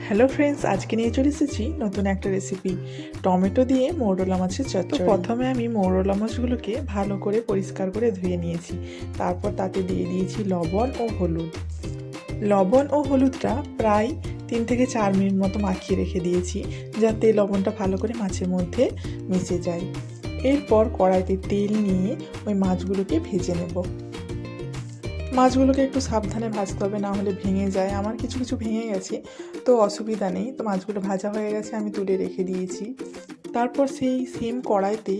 Hello friends আজকে নিয়ে চলে এসেছি নতুন একটা রেসিপি টমেটো দিয়ে মৌরলা মাছের চচ্চড়ি। প্রথমে আমি মৌরলা মাছগুলোকে ভালো করে পরিষ্কার করে ধুয়ে নিয়েছি। তারপর তাতে দিয়ে দিয়েছি লবণ ও হলুদ। লবণ ও হলুদটা প্রায় তিন থেকে চার মিনিট মতো মাখিয়ে রেখে দিয়েছি যাতে লবণটা ভালো করে মাছের মধ্যে মিশে যায়। এরপর কড়াইতে তেল নিয়ে ওই মাছগুলোকে ভেজে নেব। মাছগুলোকে একটু সাবধানে ভাজতে হবে, না হলে ভেঙে যায়। আমার কিছু কিছু ভেঙে গেছে, তো অসুবিধা নেই। তো মাছগুলো ভাজা হয়ে গেছে, আমি তুলে রেখে দিয়েছি। তারপর সেই সেম কড়াইতে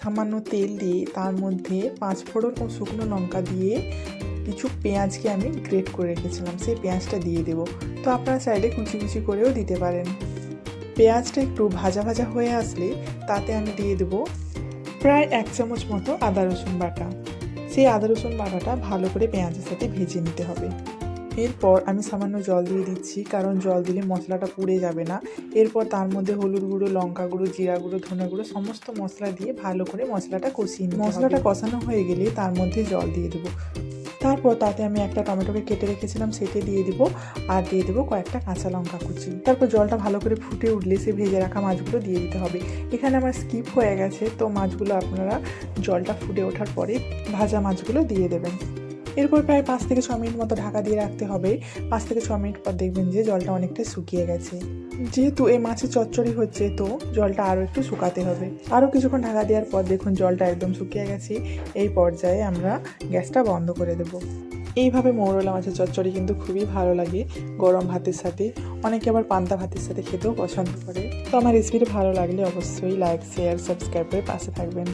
সামান্য তেল দিয়ে তার মধ্যে পাঁচ ফোড়ন ও শুকনো লঙ্কা দিয়ে কিছু পেঁয়াজকে আমি গ্রেট করে রেখেছিলাম। সেই পেঁয়াজটা দিয়ে দেব। তো আপনারা চাইলে কুচি কুচি করেও দিতে পারেন। পেঁয়াজটা একটু ভাজা ভাজা হয়ে আসলে তাতে আমি দিয়ে দেবো প্রায় এক চামচ মতো আদা রসুন বাটা। সেই আদা রসুন বাটাটা ভালো করে পেঁয়াজের সাথে ভেজে নিতে হবে। এরপর আমি সামান্য জল দিয়ে দিচ্ছি, কারণ জল দিলে মশলাটা পুড়ে যাবে না। এরপর তার মধ্যে হলুদ গুঁড়ো, লঙ্কা গুঁড়ো, জিরা গুঁড়ো, ধনে গুঁড়ো সমস্ত মশলা দিয়ে ভালো করে মশলাটা কষিয়ে মশলাটা কষানো হয়ে গেলে তার মধ্যে জল দিয়ে দেবো। তারপর তাতে আমি একটা টমেটোকে কেটে রেখেছিলাম, সেটি দিয়ে দিব আর দিয়ে দেবো কয়েকটা কাঁচা লঙ্কা কুচি। তারপর জলটা ভালো করে ফুটে উঠলে সে ভেজে রাখা মাছগুলো দিয়ে দিতে হবে। এখানে আমার স্কিপ হয়ে গেছে, তো মাছগুলো আপনারা জলটা ফুটে ওঠার পরে ভাজা মাছগুলো দিয়ে দেবেন। এরপর প্রায় পাঁচ থেকে ছ মিনিট মতো ঢাকা দিয়ে রাখতে হবে। পাঁচ থেকে ছ মিনিট পর দেখবেন যে জলটা অনেকটা শুকিয়ে গেছে। যেহেতু এই মাছের চচ্চড়ি হচ্ছে, তো জলটা আরও একটু শুকাতে হবে। আরও কিছুক্ষণ ঢাকা দেওয়ার পর দেখুন জলটা একদম শুকিয়ে গেছে। এই পর্যায়ে আমরা গ্যাসটা বন্ধ করে দেব। এইভাবে মৌরলা মাছের চচ্চড়ি কিন্তু খুবই ভালো লাগে গরম ভাতের সাথে। অনেকে আবার পান্তা ভাতের সাথে খেতেও পছন্দ করে। তো আমার রেসিপিটা ভালো লাগলে অবশ্যই লাইক, শেয়ার, সাবস্ক্রাইব করে পাশে থাকবেন।